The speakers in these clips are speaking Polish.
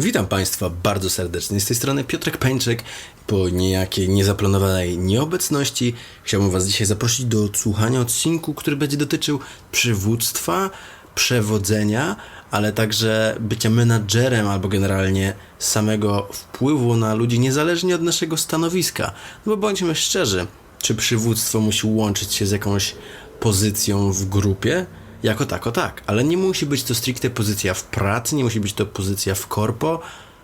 Witam Państwa bardzo serdecznie. Z tej strony Piotrek Pańczyk. Po niejakiej niezaplanowanej nieobecności chciałbym Was dzisiaj zaprosić do odsłuchania odcinku, który będzie dotyczył przywództwa, przewodzenia, ale także bycia menadżerem albo generalnie samego wpływu na ludzi niezależnie od naszego stanowiska. No bo bądźmy szczerzy, czy przywództwo musi łączyć się z jakąś pozycją w grupie? Jako tako tak, ale nie musi być to stricte pozycja w pracy, nie musi być to pozycja w korpo.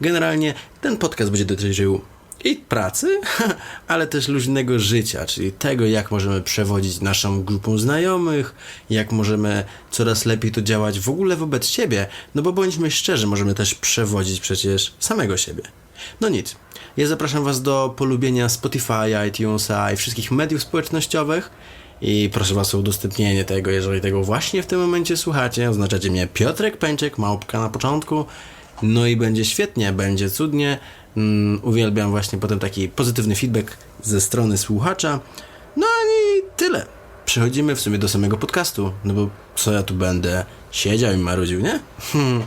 Generalnie ten podcast będzie dotyczył i pracy, ale też luźnego życia, czyli tego, jak możemy przewodzić naszą grupą znajomych, jak możemy coraz lepiej to działać w ogóle wobec siebie, no bo bądźmy szczerzy, możemy też przewodzić przecież samego siebie. No nic. Ja zapraszam Was do polubienia Spotify, iTunesa i wszystkich mediów społecznościowych. I proszę Was o udostępnienie tego, jeżeli tego właśnie w tym momencie słuchacie. Oznaczacie mnie Piotrek Pęczek, małpka na początku. No i będzie świetnie, będzie cudnie. Mm, uwielbiam właśnie potem taki pozytywny feedback ze strony słuchacza. No i tyle. Przechodzimy w sumie do samego podcastu. No bo co ja tu będę siedział i marudził, nie? Hmm.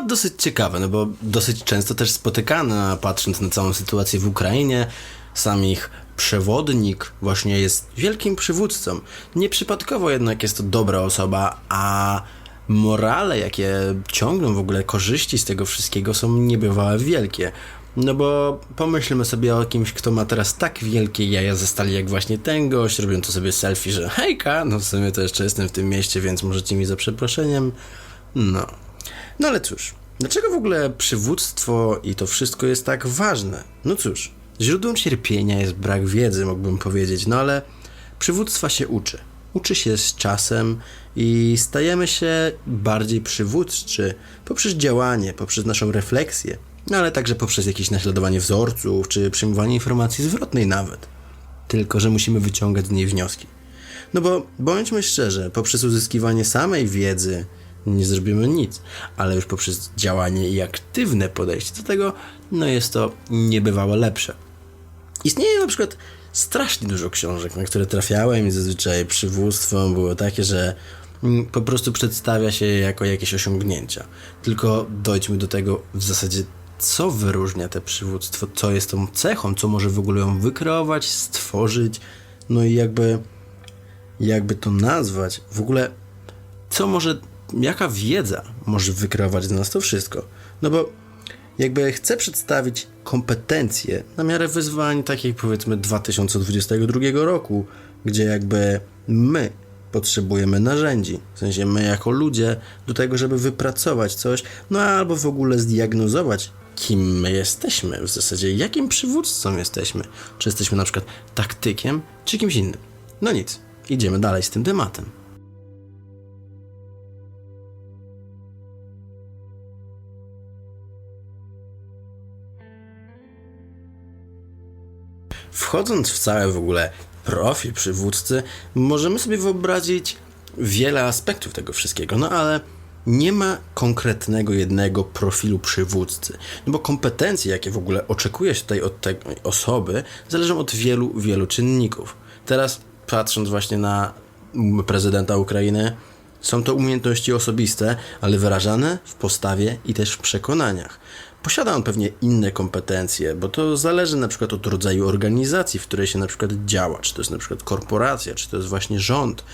Temat dosyć ciekawy, no bo dosyć często też spotykany, a patrząc na całą sytuację w Ukrainie, sam ich przewodnik właśnie jest wielkim przywódcą. Nieprzypadkowo jednak jest to dobra osoba, a morale, jakie ciągną w ogóle korzyści z tego wszystkiego są niebywałe wielkie. No bo pomyślmy sobie o kimś, kto ma teraz tak wielkie jaja ze stali jak właśnie ten gość, robią to sobie selfie, że hejka, no w sumie to jeszcze jestem w tym mieście, więc możecie mi za przeproszeniem. No. No ale cóż, dlaczego w ogóle przywództwo i to wszystko jest tak ważne? No cóż, źródłem cierpienia jest brak wiedzy, mógłbym powiedzieć, no ale przywództwa się uczy. Uczy się z czasem i stajemy się bardziej przywódczy poprzez działanie, poprzez naszą refleksję, no ale także poprzez jakieś naśladowanie wzorców czy przyjmowanie informacji zwrotnej nawet. Tylko, że musimy wyciągać z niej wnioski. No bo bądźmy szczerzy, poprzez uzyskiwanie samej wiedzy nie zrobimy nic, ale już poprzez działanie i aktywne podejście do tego, no jest to niebywałe lepsze. Istnieje na przykład strasznie dużo książek, na które trafiałem i zazwyczaj przywództwo było takie, że mm, po prostu przedstawia się jako jakieś osiągnięcia. Tylko dojdźmy do tego w zasadzie, co wyróżnia te przywództwo, co jest tą cechą, co może w ogóle ją wykreować, stworzyć, no i jakby, jakby to nazwać, w ogóle co może, jaka wiedza może wykreować z nas to wszystko. No bo jakby chcę przedstawić kompetencje na miarę wyzwań takich powiedzmy 2022 roku, gdzie jakby my potrzebujemy narzędzi, w sensie my jako ludzie do tego, żeby wypracować coś, no albo w ogóle zdiagnozować kim my jesteśmy, w zasadzie jakim przywódcą jesteśmy, czy jesteśmy na przykład taktykiem, czy kimś innym. No nic, idziemy dalej z tym tematem. Wchodząc w cały w ogóle profil przywódcy, możemy sobie wyobrazić wiele aspektów tego wszystkiego, no ale nie ma konkretnego jednego profilu przywódcy, no bo kompetencje, jakie w ogóle oczekuje się tutaj od tej osoby, zależą od wielu, wielu czynników. Teraz patrząc właśnie na prezydenta Ukrainy, są to umiejętności osobiste, ale wyrażane w postawie i też w przekonaniach. Posiada on pewnie inne kompetencje, bo to zależy na przykład od rodzaju organizacji, w której się na przykład działa, czy to jest na przykład korporacja, czy to jest właśnie rząd.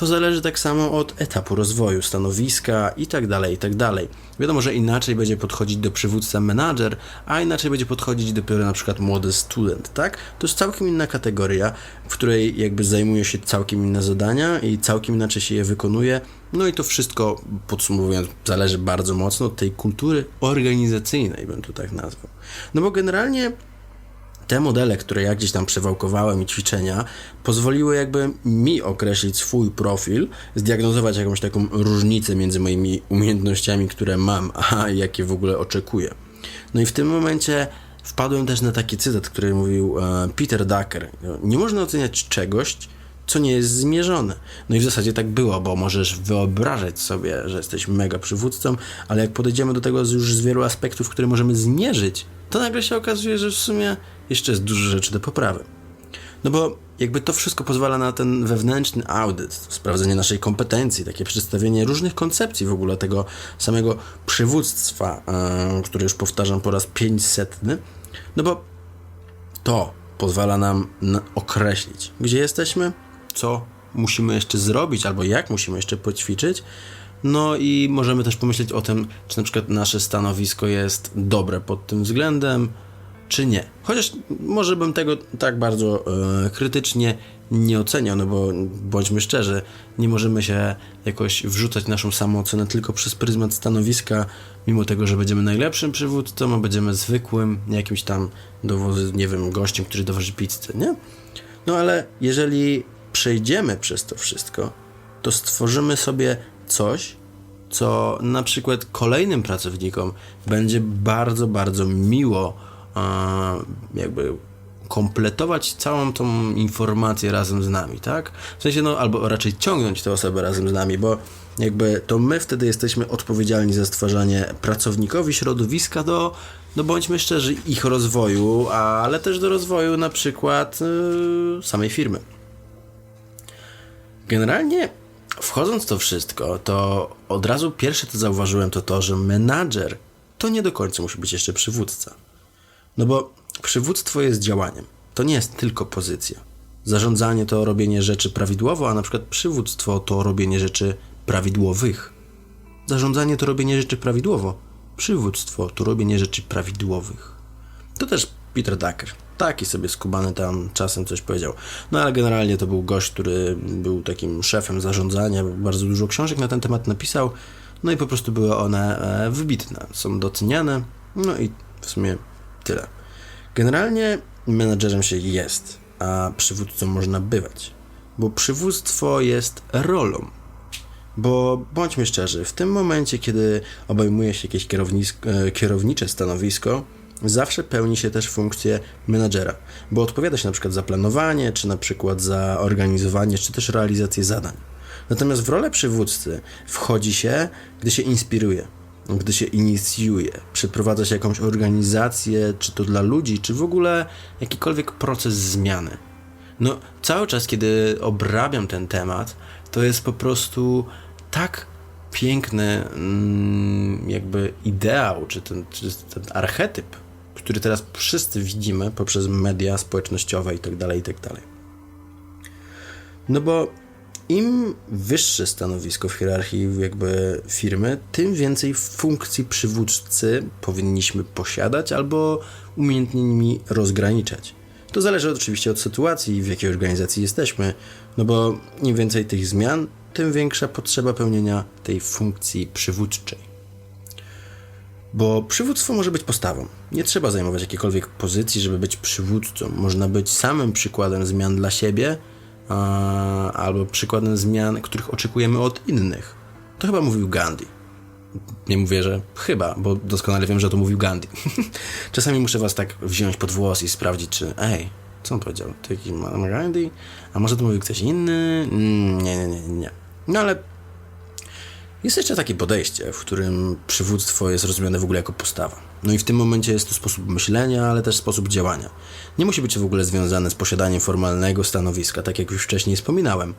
To zależy tak samo od etapu rozwoju, stanowiska i tak dalej, i tak. Wiadomo, że inaczej będzie podchodzić do przywódca menadżer, a inaczej będzie podchodzić dopiero na przykład młody student, tak? To jest całkiem inna kategoria, w której jakby zajmuje się całkiem inne zadania i całkiem inaczej się je wykonuje. No i to wszystko, podsumowując, zależy bardzo mocno od tej kultury organizacyjnej, bym to tak nazwał. No bo generalnie te modele, które ja gdzieś tam przewałkowałem i ćwiczenia, pozwoliły jakby mi określić swój profil, zdiagnozować jakąś taką różnicę między moimi umiejętnościami, które mam, a jakie w ogóle oczekuję. No i w tym momencie wpadłem też na taki cytat, który mówił e, Peter Drucker. Nie można oceniać czegoś, co nie jest zmierzone. No i w zasadzie tak było, bo możesz wyobrażać sobie, że jesteś mega przywódcą, ale jak podejdziemy do tego już z wielu aspektów, które możemy zmierzyć, to nagle się okazuje, że w sumie jeszcze jest dużo rzeczy do poprawy. No bo jakby to wszystko pozwala na ten wewnętrzny audyt, sprawdzenie naszej kompetencji, takie przedstawienie różnych koncepcji w ogóle tego samego przywództwa, yy, które już powtarzam po raz 500. No bo to pozwala nam na określić, gdzie jesteśmy, co musimy jeszcze zrobić, albo jak musimy jeszcze poćwiczyć. No i możemy też pomyśleć o tym, czy na przykład nasze stanowisko jest dobre pod tym względem, czy nie. Chociaż może bym tego tak bardzo e, krytycznie nie oceniał, no bo bądźmy szczerzy, nie możemy się jakoś wrzucać naszą samoocenę tylko przez pryzmat stanowiska, mimo tego, że będziemy najlepszym przywódcą, a będziemy zwykłym jakimś tam dowozy, nie wiem, gościem, który dowozi pizzę, nie? No ale jeżeli przejdziemy przez to wszystko, to stworzymy sobie coś, co na przykład kolejnym pracownikom będzie bardzo, bardzo miło jakby kompletować całą tą informację razem z nami, tak? W sensie, no, albo raczej ciągnąć tę osobę razem z nami, bo jakby to my wtedy jesteśmy odpowiedzialni za stwarzanie pracownikowi środowiska do, no bądźmy szczerzy, ich rozwoju, ale też do rozwoju na przykład yy, samej firmy. Generalnie wchodząc to wszystko, to od razu pierwsze co zauważyłem to to, że menadżer to nie do końca musi być jeszcze przywódca. No bo przywództwo jest działaniem. To nie jest tylko pozycja. Zarządzanie to robienie rzeczy prawidłowo, a na przykład przywództwo to robienie rzeczy prawidłowych. Zarządzanie to robienie rzeczy prawidłowo. Przywództwo to robienie rzeczy prawidłowych. To też Peter Drucker. Taki sobie skubany tam czasem coś powiedział. No ale generalnie to był gość, który był takim szefem zarządzania, bardzo dużo książek na ten temat napisał. No i po prostu były one e, wybitne, są doceniane. No i w sumie tyle. Generalnie menadżerem się jest, a przywódcą można bywać. Bo przywództwo jest rolą. Bo bądźmy szczerzy, w tym momencie, kiedy obejmuje się jakieś e, kierownicze stanowisko, zawsze pełni się też funkcję menadżera, bo odpowiada się na przykład za planowanie, czy na przykład za organizowanie, czy też realizację zadań. Natomiast w rolę przywódcy wchodzi się, gdy się inspiruje, gdy się inicjuje, przeprowadza się jakąś organizację, czy to dla ludzi, czy w ogóle jakikolwiek proces zmiany. No, cały czas, kiedy obrabiam ten temat, to jest po prostu tak piękny mm, jakby ideał, czy ten, czy ten archetyp, który teraz wszyscy widzimy poprzez media społecznościowe i tak dalej, i tak. No bo im wyższe stanowisko w hierarchii jakby firmy, tym więcej funkcji przywódcy powinniśmy posiadać albo umiejętnie nimi rozgraniczać. To zależy oczywiście od sytuacji w jakiej organizacji jesteśmy, no bo im więcej tych zmian, tym większa potrzeba pełnienia tej funkcji przywódczej. Bo przywództwo może być postawą. Nie trzeba zajmować jakiejkolwiek pozycji, żeby być przywódcą. Można być samym przykładem zmian dla siebie, albo przykładem zmian, których oczekujemy od innych. To chyba mówił Gandhi. Nie mówię, że chyba, bo doskonale wiem, że to mówił Gandhi. Czasami muszę was tak wziąć pod włos i sprawdzić, czy ej, co on powiedział? To jakiś Gandhi? A może to mówił ktoś inny? Mm, nie, nie, nie, nie. No ale jest jeszcze takie podejście, w którym przywództwo jest rozumiane w ogóle jako postawa. No i w tym momencie jest to sposób myślenia, ale też sposób działania. Nie musi być w ogóle związane z posiadaniem formalnego stanowiska, tak jak już wcześniej wspominałem.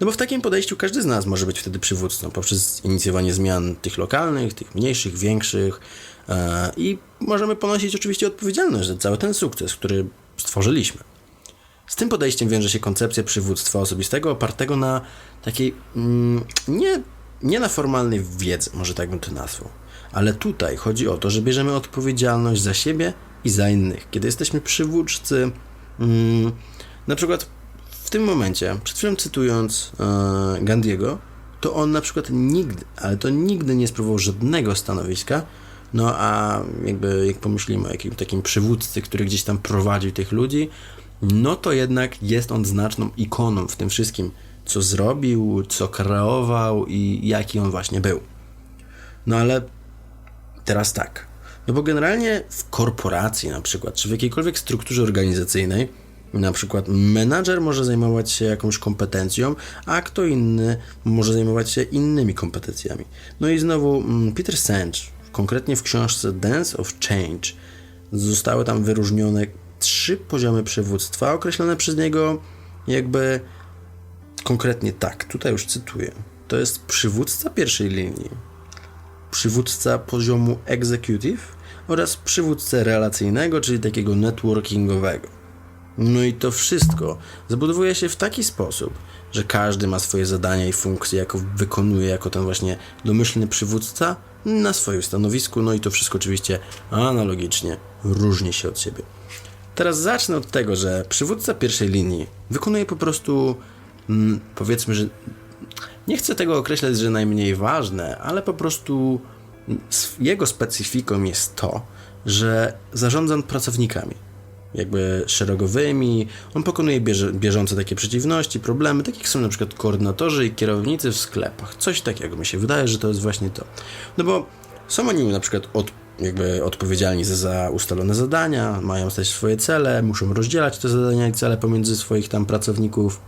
No bo w takim podejściu każdy z nas może być wtedy przywódcą poprzez inicjowanie zmian tych lokalnych, tych mniejszych, większych e, i możemy ponosić oczywiście odpowiedzialność za cały ten sukces, który stworzyliśmy. Z tym podejściem wiąże się koncepcja przywództwa osobistego opartego na takiej mm, nie, nie na formalnej wiedzy, może tak bym to nazwał. Ale tutaj chodzi o to, że bierzemy odpowiedzialność za siebie i za innych. Kiedy jesteśmy przywódcy, mm, na przykład w tym momencie, przed chwilą cytując e, Gandiego, to on na przykład nigdy, ale to nigdy nie spróbował żadnego stanowiska, no a jakby jak pomyślimy o jakimś takim przywódcy, który gdzieś tam prowadził tych ludzi, no to jednak jest on znaczną ikoną w tym wszystkim, co zrobił, co kreował i jaki on właśnie był. No ale teraz tak. No bo generalnie w korporacji na przykład, czy w jakiejkolwiek strukturze organizacyjnej, na przykład menadżer może zajmować się jakąś kompetencją, a kto inny może zajmować się innymi kompetencjami. No i znowu mm, Peter Senge, konkretnie w książce Dance of Change, zostały tam wyróżnione trzy poziomy przywództwa określone przez niego jakby konkretnie tak. Tutaj już cytuję. To jest przywódca pierwszej linii, przywódca poziomu executive oraz przywódcę relacyjnego, czyli takiego networkingowego. No i to wszystko zabudowuje się w taki sposób, że każdy ma swoje zadania i funkcje, jako wykonuje jako ten właśnie domyślny przywódca na swoim stanowisku, no i to wszystko oczywiście analogicznie różni się od siebie. Teraz zacznę od tego, że przywódca pierwszej linii wykonuje po prostu, mm, powiedzmy, że nie chcę tego określać, że najmniej ważne, ale po prostu jego specyfiką jest to, że zarządza pracownikami, jakby szeregowymi. On pokonuje bieżące takie przeciwności, problemy, tak jak są na przykład koordynatorzy i kierownicy w sklepach. Coś takiego mi się wydaje, że to jest właśnie to. No bo są oni na przykład od, jakby odpowiedzialni za, za ustalone zadania, mają też swoje cele, muszą rozdzielać te zadania i cele pomiędzy swoich tam pracowników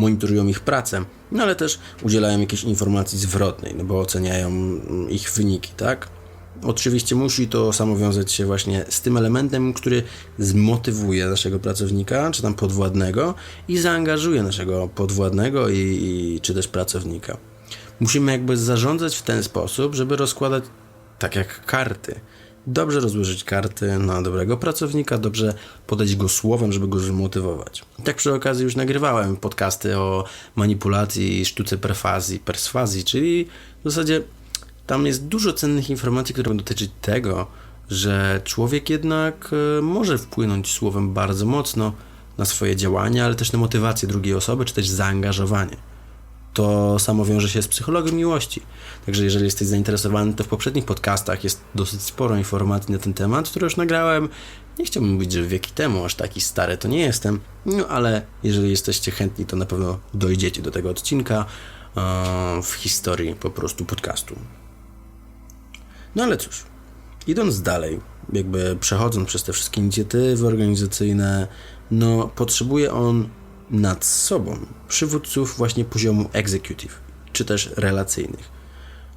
monitorują ich pracę, no ale też udzielają jakiejś informacji zwrotnej, no bo oceniają mm, ich wyniki, tak? Oczywiście musi to samo wiązać się właśnie z tym elementem, który zmotywuje naszego pracownika, czy tam podwładnego i zaangażuje naszego podwładnego i, i czy też pracownika. Musimy jakby zarządzać w ten sposób, żeby rozkładać tak jak karty. Dobrze rozłożyć karty na dobrego pracownika, dobrze podać go słowem, żeby go zmotywować. Tak przy okazji już nagrywałem podcasty o manipulacji sztuce perfazji, perswazji, czyli w zasadzie tam jest dużo cennych informacji, które będą dotyczyć tego, że człowiek jednak e, może wpłynąć słowem bardzo mocno na swoje działania, ale też na motywację drugiej osoby, czy też zaangażowanie to samo wiąże się z psychologią miłości. Także jeżeli jesteś zainteresowany, to w poprzednich podcastach jest dosyć sporo informacji na ten temat, które już nagrałem. Nie chciałbym mówić, że wieki temu, aż taki stary to nie jestem, no ale jeżeli jesteście chętni, to na pewno dojdziecie do tego odcinka e, w historii po prostu podcastu. No ale cóż, idąc dalej, jakby przechodząc przez te wszystkie inicjatywy organizacyjne, no potrzebuje on nad sobą przywódców właśnie poziomu executive, czy też relacyjnych.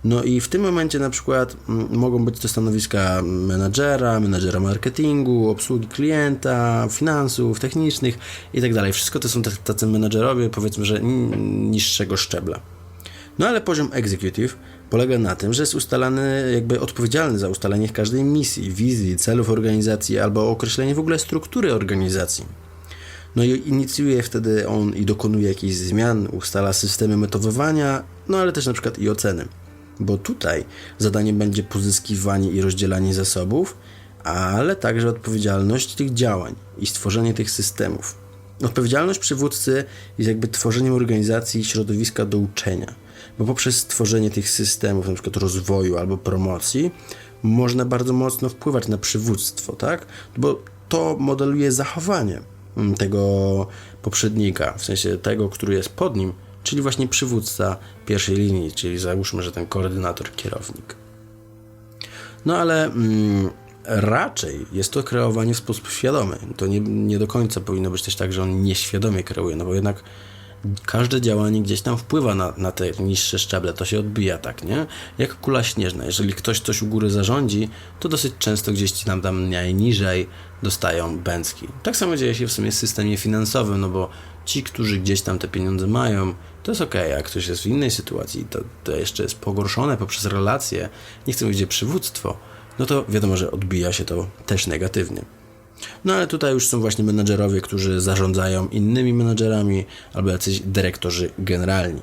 No i w tym momencie na przykład mm, mogą być to stanowiska menadżera, menadżera marketingu, obsługi klienta, finansów, technicznych i tak. Wszystko to są tacy menadżerowie, powiedzmy, że niższego szczebla. No ale poziom executive polega na tym, że jest ustalany, jakby odpowiedzialny za ustalenie każdej misji, wizji, celów organizacji albo określenie w ogóle struktury organizacji. No i inicjuje wtedy on i dokonuje jakichś zmian, ustala systemy metodowania, no ale też na przykład i oceny. Bo tutaj zadaniem będzie pozyskiwanie i rozdzielanie zasobów, ale także odpowiedzialność tych działań i stworzenie tych systemów. Odpowiedzialność przywódcy jest jakby tworzeniem organizacji i środowiska do uczenia, bo poprzez stworzenie tych systemów, przykład rozwoju albo promocji, można bardzo mocno wpływać na przywództwo, tak? Bo to modeluje zachowanie tego poprzednika, w sensie tego, który jest pod nim, czyli właśnie przywódca pierwszej linii, czyli załóżmy, że ten koordynator, kierownik. No ale mm, raczej jest to kreowanie w sposób świadomy. To nie, nie do końca powinno być też tak, że on nieświadomie kreuje, no bo jednak każde działanie gdzieś tam wpływa na, na te niższe szczeble, to się odbija, tak, nie? Jak kula śnieżna. Jeżeli ktoś coś u góry zarządzi, to dosyć często gdzieś ci tam, tam najniżej dostają bęcki. Tak samo dzieje się w sumie w systemie finansowym, no bo ci, którzy gdzieś tam te pieniądze mają, to jest okej, jak ktoś jest w innej sytuacji, to, to jeszcze jest pogorszone poprzez relacje, nie chcę że przywództwo, no to wiadomo, że odbija się to też negatywnie. No ale tutaj już są właśnie menadżerowie, którzy zarządzają innymi menadżerami albo jacyś dyrektorzy generalni.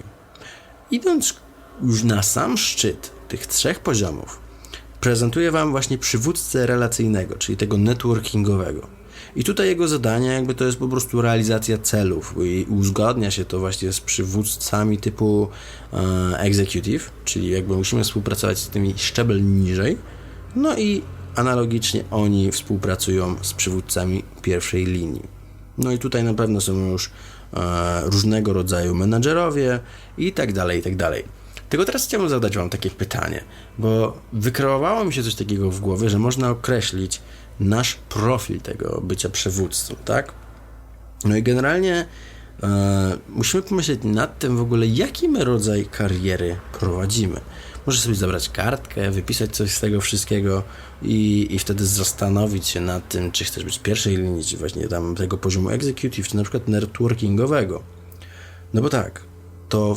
Idąc już na sam szczyt tych trzech poziomów, prezentuję Wam właśnie przywódcę relacyjnego, czyli tego networkingowego. I tutaj jego zadanie jakby to jest po prostu realizacja celów i uzgadnia się to właśnie z przywódcami typu e, executive, czyli jakby musimy współpracować z tymi szczebel niżej, no i analogicznie oni współpracują z przywódcami pierwszej linii. No i tutaj na pewno są już e, różnego rodzaju menadżerowie i tak dalej, i tak dalej. Tylko teraz chciałbym zadać Wam takie pytanie, bo wykreowało mi się coś takiego w głowie, że można określić nasz profil tego bycia przywódcą, tak? No i generalnie e, musimy pomyśleć nad tym w ogóle, jaki my rodzaj kariery prowadzimy. Możesz sobie zabrać kartkę, wypisać coś z tego wszystkiego i, i wtedy zastanowić się nad tym, czy chcesz być w pierwszej linii, czy właśnie tam tego poziomu executive, czy na przykład networkingowego. No bo tak, to